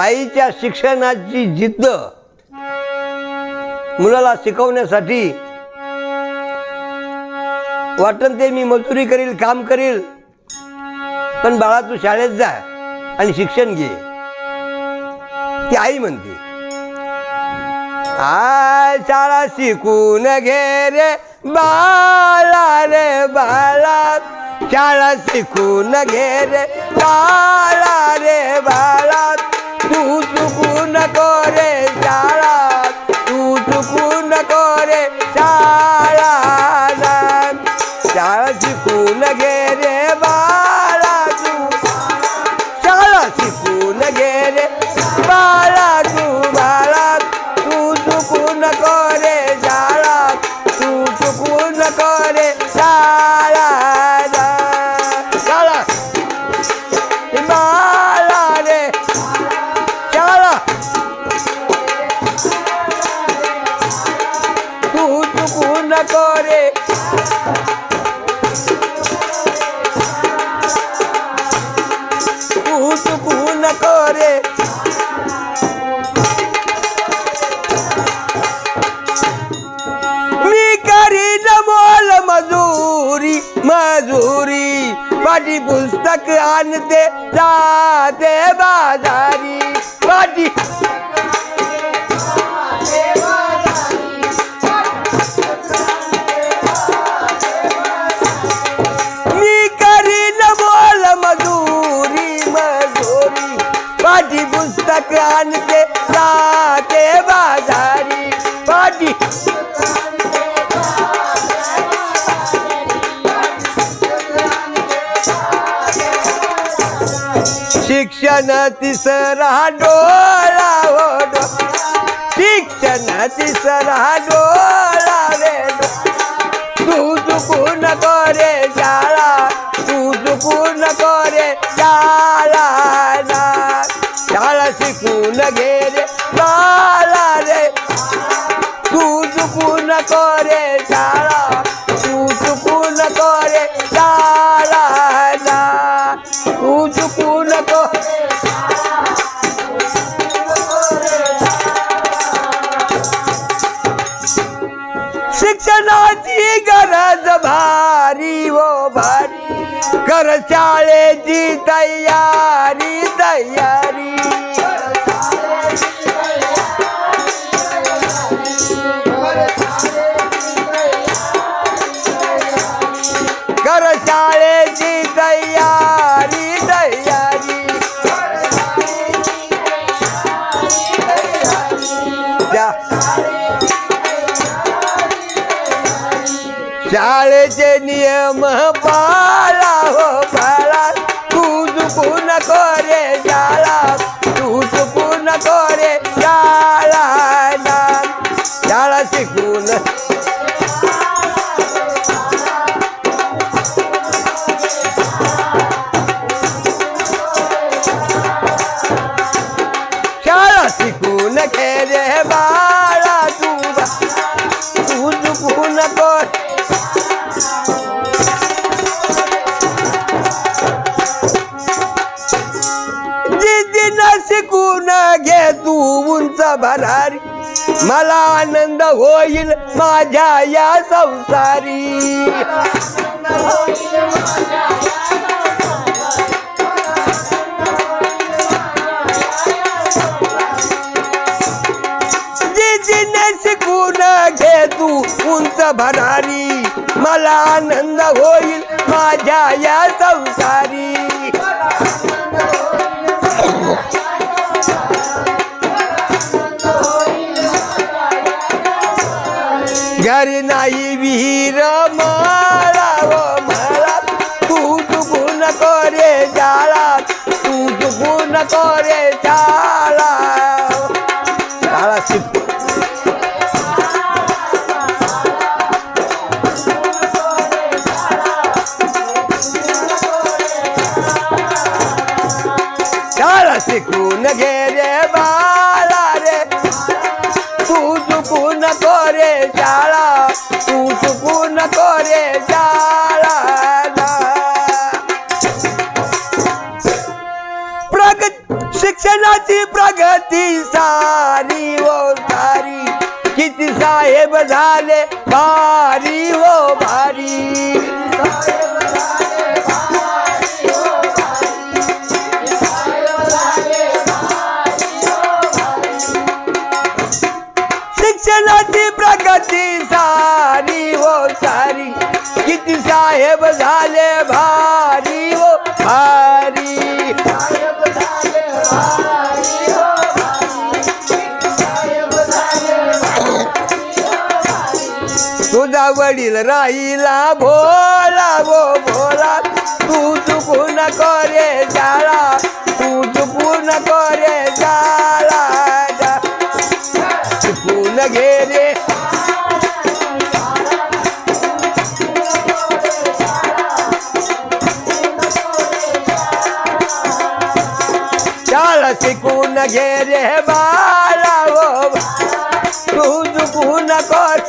आईच्या शिक्षणाची जिद्द मुलाला शिकवण्यासाठी वाटण ते मी मजुरी करील काम करील पण बाळा तू शाळेत जा आणि शिक्षण घे. ती आई म्हणते आ शाळा शिकून घे रे बाळा रे बाळा. शाळा शिकून घे रे बाळा रे बाळा. चुकू नको रे शाळा तू चुकू मजुरी मजुरी पाठी पुस्तक आणते जाते बाजारी. पाठी मी करीन बोल मजुरी मजुरी. पाठी पुस्तक आणते जाते बाजारी. पाठी शिक्षण तिसरा डोळा हो डो शिक्षण तिसरा डोळा रे तू चुकून करे शाळा तू चुकून करे शाळा ना. शाळा शिकून घे रे बाळा रे. तू चुकून करे शाळा कर शाळेची तयारी तयारी शाळेचे नियम पाळा हो पाळा तू चुकू नको रे शाळा. तू चुकू नको रे शाळा. शाळा शिकून. शाळा शिकून घे बा. तू उंच भरारी. मला आनंद होईल माझ्या या संसारी. शिकून घे तू उंच भरारी. मला आनंद होईल माझ्या या संसारी. नाही विहीर मला व मला तू चुकून रे शाळा तू चुकून रे शाळा शाळा शिक साहेब झाले भारी हो भारी. शिक्षणाची प्रगती सा वडील राहिला भोला भो भोला. तू चुकून करे जाला तू चुकून करे जाला. चुकून घे रे. शिकून घे रे बाळा हो. तू चुकून कर.